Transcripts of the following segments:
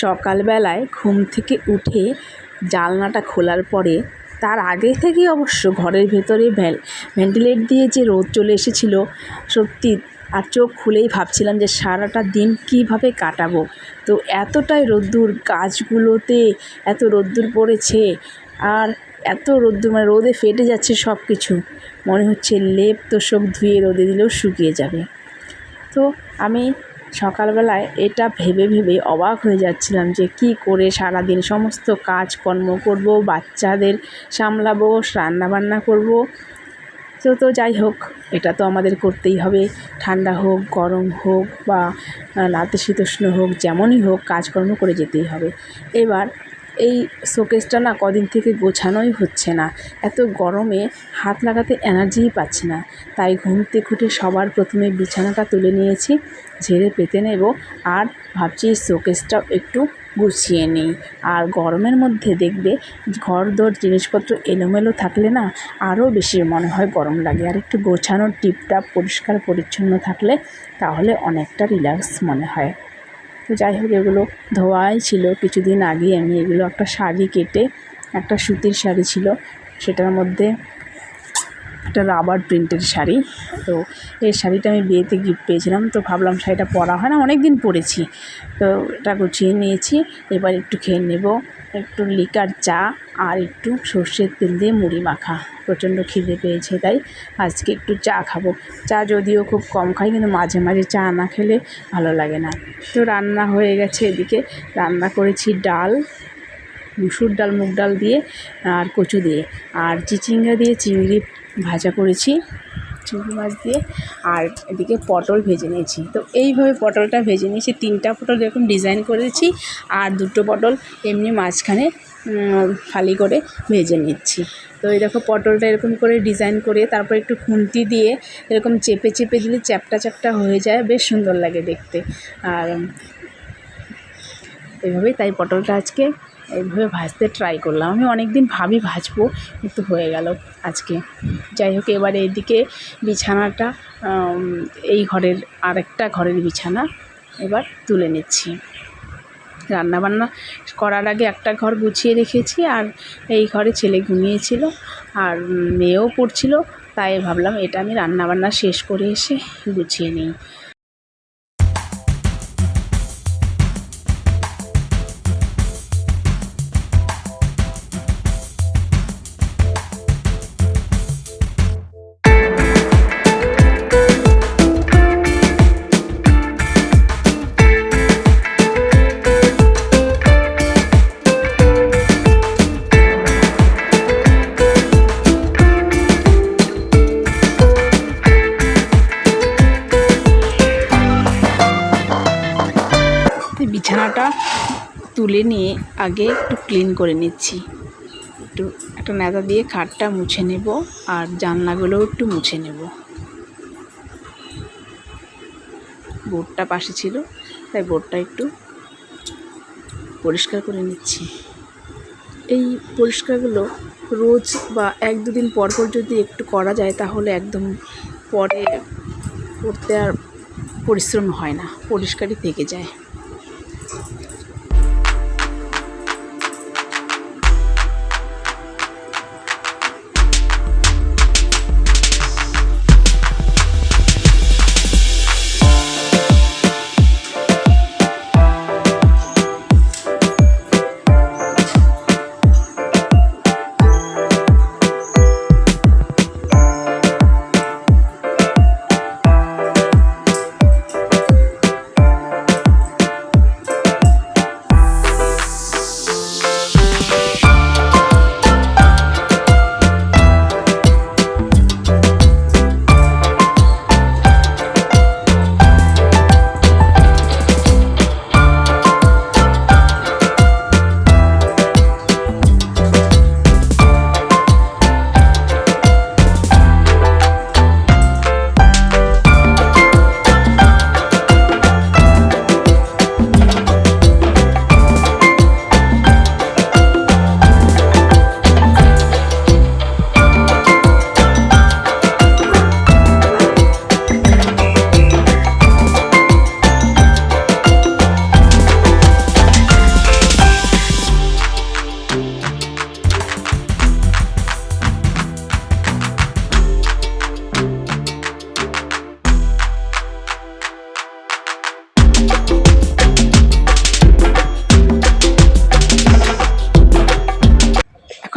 সকালবেলায় ঘুম থেকে উঠে জানলাটা খোলার পরে তার আগে থেকেই অবশ্য ঘরের ভেতরে ভ্যাল ভেন্টিলেট দিয়ে যে রোদ চলে এসেছিল, সত্যি আর চোখ খুলেই ভাবছিলাম যে সারাটা দিন কীভাবে কাটাবো। তো এতটাই রোদ্দুর, গাছগুলোতে এত রোদ্দুর পড়েছে আর এত রোদ্দুর মানে রোদে ফেটে যাচ্ছে সব কিছু মনে হচ্ছে লেপ তোষক ধুয়ে রোদে দিলেও শুকিয়ে যাবে। তো আমি সকালবেলায় এটা ভেবে ভেবে অবাক হয়ে যাচ্ছিলাম যে কি করে সারাদিন সমস্ত কাজকর্ম করব, বাচ্চাদের সামলাবো, রান্নাবান্না করব। তো তো যাই হোক, এটা তো আমাদের করতেই হবে। ঠান্ডা হোক, গরম হোক বা নাতিশীতোষ্ণ হোক, যেমনই হোক কাজকর্ম করে যেতেই হবে। এবার এই শোকেসটা না কদিন থেকে গোছানোই হচ্ছে না। এত গরমে হাত লাগাতে এনার্জিই পাচ্ছি না। তাই ঘুমতে উঠে সবার প্রথমে বিছানাটা তুলে নিয়েছি, ঝেড়ে পেতে নেব আর ভাবছি এই শোকেসটাও একটু গুছিয়ে নিই। আর গরমের মধ্যে দেখবে ঘর দর জিনিসপত্র এলোমেলো থাকলে না আরও বেশি মনে হয় গরম লাগে। আর একটু গোছানো টিপটাপ পরিষ্কার পরিচ্ছন্ন থাকলে তাহলে অনেকটা রিল্যাক্স মনে হয়। তো যাই হোক, এগুলো ধোয়াই ছিল। কিছুদিন আগেই আমি এগুলো একটা শাড়ি কেটে, একটা সুতির শাড়ি ছিল। সেটার মধ্যে একটা রাবার প্রিন্টের শাড়ি। তো এই শাড়িটা আমি বিয়েতে গিফট পেয়েছিলাম। তো ভাবলাম শাড়িটা পরা হয় না অনেক দিন পরেছি। তো এটা গুছিয়ে নিয়েছি। এবার একটু খেয়ে নেব। একটু লিকার চা আর একটু সর্ষের তেল দিয়ে মুড়ি মাখা। প্রচণ্ড খিদে পেয়েছে তাই আজকে একটু চা খাব। চা যদিও খুব কম খাই, কিন্তু মাঝে মাঝে চা না খেলে ভালো লাগে না। তো রান্না হয়ে গেছে এদিকে। রান্না করেছি ডাল, মুসুর ডাল, মুগ ডাল দিয়ে আর কচু দিয়ে। আর চিচিঙ্গা দিয়ে চিংড়ি ভাজা করেছি, চিংড়ি মাছ দিয়ে, আর এদিকে পটল ভেজে নিয়েছি। তো এইভাবে পটলটা ভেজে নিয়েছি, তিনটা পটল এরকম ডিজাইন করেছি, আর দুটো পটল এমনি মাঝখানে ফালি করে ভেজে নিচ্ছি। তো এই দেখো পটলটা এরকম করে ডিজাইন করে, তারপর একটু খুন্তি দিয়ে এরকম চেপে চেপে দিলে চ্যাপটা চ্যাপটা হয়ে যায়, বেশ সুন্দর লাগে দেখতে। আর এইভাবেই তাই পটলটা আজকে এইভাবে ভাজতে ট্রাই করলাম। আমি অনেক দিন ভাবি ভাজবো, কিন্তু হয়ে গেল আজকে। যাই হোক, এবারে এদিকে বিছানাটা এই ঘরের আরেকটা ঘরের বিছানা এবার তুলে নিচ্ছি। রান্নাবান্না করার আগে একটা ঘর গুছিয়ে রেখেছি, আর এই ঘরে ছেলে ঘুমিয়েছিল, আর মেয়েও পড়ছিল, তাই ভাবলাম এটা আমি রান্নাবান্না শেষ করে এসে গুছিয়ে নিই। তুলে নিয়ে আগে একটু ক্লিন করে নিচ্ছি। একটু, একটা নেতা দিয়ে খাটটা মুছে নেব আর জানলাগুলোও একটু মুছে নেব। বোর্ডটা পাশে ছিল, তাই বোর্ডটা একটু পরিষ্কার করে নিচ্ছি। এই পরিষ্কারগুলো রোজ বা এক দুদিন পর পর যদি একটু করা যায়, তাহলে একদম পরে করতে আর পরিশ্রম হয় না, পরিষ্কারই থেকে যায়।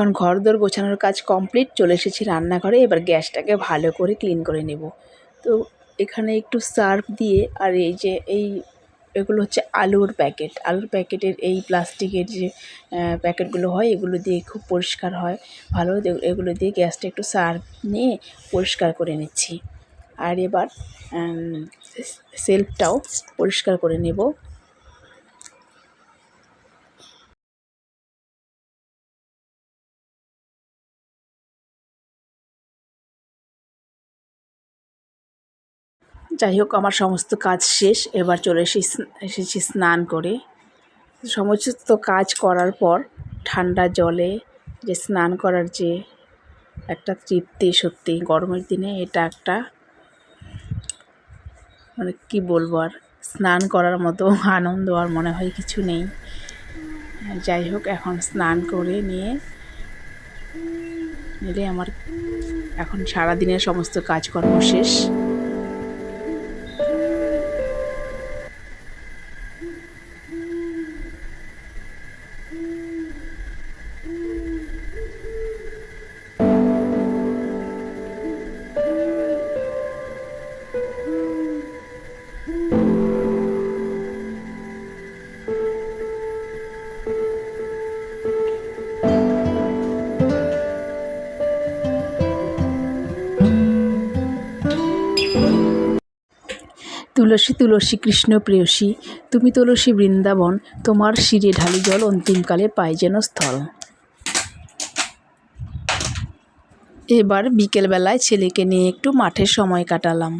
এখন ঘরদোর গোছানোর কাজ কমপ্লিট, চলে এসেছি রান্নাঘরে। এবার গ্যাসটাকে ভালো করে ক্লিন করে নেব। তো এখানে একটু সার্ফ দিয়ে, আর এই যে এই, এগুলো হচ্ছে আলুর প্যাকেট। আলুর প্যাকেটের এই প্লাস্টিকের যে প্যাকেটগুলো হয়, এগুলো দিয়ে খুব পরিষ্কার হয়। ভালো এগুলো দিয়ে গ্যাসটা একটু সার্ফ নিয়ে পরিষ্কার করে নিচ্ছি। আর এবার সেলফটাও পরিষ্কার করে নেব। যাই হোক, আমার সমস্ত কাজ শেষ। এবার চলে এসে এসেছি স্নান করে। সমস্ত কাজ করার পর ঠান্ডা জলে যে স্নান করার যে একটা তৃপ্তি সত্যি গরমের দিনে, এটা একটা মানে কী বলব আর, স্নান করার মতো আনন্দ আর মনে হয় কিছু নেই। যাই হোক, এখন স্নান করে নিয়ে নিলে আমার এখন সারাদিনের সমস্ত কাজকর্ম শেষ। তুলসী তুলসী কৃষ্ণ প্রেয়সী, তুমি তুলসী বৃন্দাবন, তোমার শিরে ঢালি জল অন্তিমকালে পায় যেন স্থল। এবার বিকেলবেলায় ছেলেকে নিয়ে একটু মাঠে সময় কাটালাম।